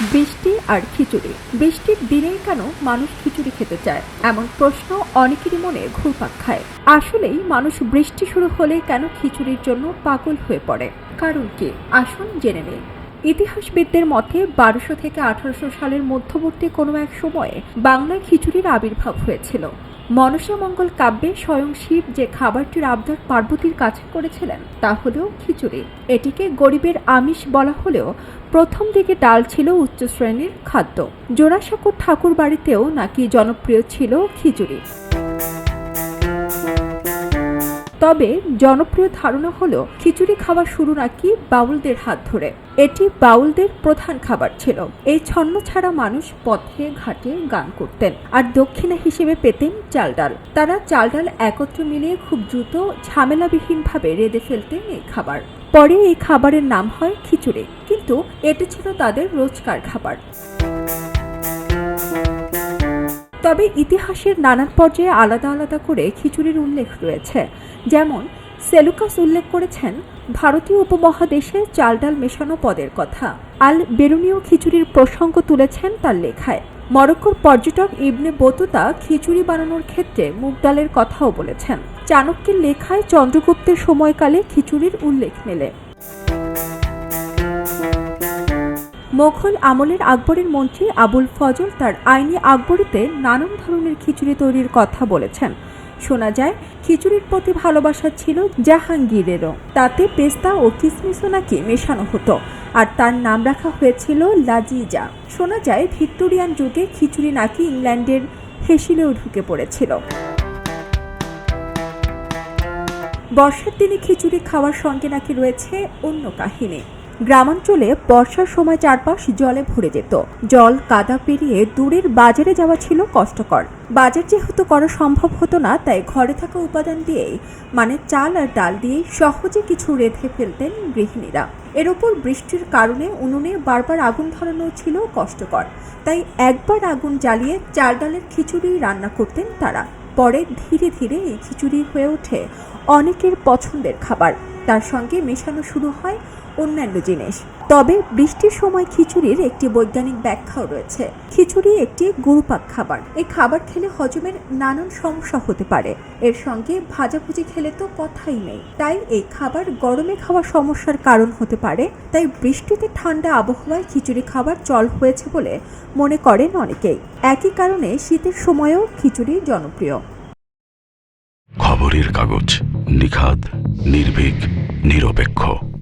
বৃষ্টি আর খিচুড়ি। বৃষ্টির দিনেই কেন মানুষ খিচুড়ি খেতে চায়? এমন প্রশ্ন অনেকেরই মনে ঘুরপাক খায়। আসলেই মানুষ বৃষ্টি শুরু হলে কেন খিচুড়ির জন্য পাগল হয়ে পড়ে? কারণ কি? আসুন জেনে নেই। ইতিহাসবিদদের মতে বারোশো থেকে আঠারোশো সালের মধ্যবর্তী কোনো এক সময়ে বাংলায় খিচুড়ির আবির্ভাব হয়েছিল। মনসা মঙ্গল কাব্যে স্বয়ং শিব যে খাবারটির আবদার পার্বতীর কাছে করেছিলেন, তা হলেও খিচুড়ি। এটিকে গরিবের আমিষ বলা হলেও প্রথম দিকে ডাল ছিল উচ্চ শ্রেণির খাদ্য। জোড়াসাঁকোর ঠাকুর বাড়িতেও নাকি জনপ্রিয় ছিল খিচুড়ি। তবে জনপ্রিয় ধারণা হলো খিচুড়ি খাওয়া শুরু নাকি বাউলদের হাত ধরে। এটি বাউলদের প্রধান খাবার ছিল। এই ছন্ন ছাড়া মানুষ পথে, ঘাটে গান করতেন আর দক্ষিণা হিসেবে পেতেন চাল ডাল তারা চাল ডাল একত্র মিলিয়ে খুব দ্রুত ঝামেলাবিহীনভাবে রেঁধে ফেলতেন এই খাবার। পরে এই খাবারের নাম হয় খিচুড়ি, কিন্তু এটি ছিল তাদের রোজকার খাবার। তবে ইতিহাসের নানান পর্যায়ে আলাদা আলাদা করে খিচুড়ির উল্লেখ রয়েছে। যেমন, সেলুকাস উল্লেখ করেছেন, ভারতীয় উপমহাদেশে চাল ডাল মেশানো পদের কথা। আল বেরুনীয় খিচুড়ির প্রসঙ্গ তুলেছেন তার লেখায়। মরক্কোর পর্যটক ইবনে বতুতা খিচুড়ি বানানোর ক্ষেত্রে মুগ ডালের কথাও বলেছেন। চাণক্যের লেখায় চন্দ্রগুপ্তের সময়কালে খিচুড়ির উল্লেখ মেলে। মোঘল আমলের আকবরের মন্ত্রী আবুল ফজল তার আইনি আকবরীতে নানান ধরনের খিচুড়ি তৈরির কথা বলেছেন। শোনা যায়, খিচুড়ির প্রতি ভালোবাসা ছিল জাহাঙ্গীরেরও। তাতে পেস্তা ও কিসমিসও নাকি মেশানো হতো আর তার নাম রাখা হয়েছিল লাজিজা। শোনা যায়, ভিক্টোরিয়ান যুগে খিচুড়ি নাকি ইংল্যান্ডের হেসিলেও ঢুকে পড়েছিল। বর্ষার দিনে খিচুড়ি খাওয়ার সঙ্গে নাকি রয়েছে অন্য কাহিনী। গ্রামাঞ্চলে বর্ষার সময় চারপাশ জলে ভরে যেত। জল কাদা পেরিয়ে দূরের বাজারে যাওয়া ছিল কষ্টকর। বাজার যেহেতু করা সম্ভব হতো না, তাই ঘরে থাকা উপাদান দিয়েই মানে চাল আর ডাল দিয়েই সহজে কিছু রেঁধে ফেলতেন গৃহিণীরা। এর ওপর বৃষ্টির কারণে উনুনে বারবার আগুন ধরানো ছিল কষ্টকর। তাই একবার আগুন জ্বালিয়ে চাল ডালের খিচুড়ি রান্না করতেন তারা। পরে ধীরে ধীরে এই খিচুড়ি হয়ে ওঠে অনেকের পছন্দের খাবার। তার সঙ্গে মেশানো শুরু হয় অন্যান্য জিনিস। তবে বৃষ্টির সময় খিচুড়ির একটি বৈজ্ঞানিক ব্যাখ্যাও রয়েছে। খিচুড়ি একটি গুরুপাক খাবার। এই খাবার খেলে হজমের নানান সমস্যা হতে পারে। এর সঙ্গে ভাজাভুজি খেলে তো কথাই নেই। তাই এই খাবার গরমে খাওয়া সমস্যার কারণ হতে পারে। তাই বৃষ্টিতে ঠান্ডা আবহাওয়ায় খিচুড়ি খাবার চল হয়েছে বলে মনে করেন অনেকেই। একই কারণে শীতের সময়ও খিচুড়ি জনপ্রিয়। খবরের কাগজ নিখাদ। নির্ভীক নিরপেক্ষ।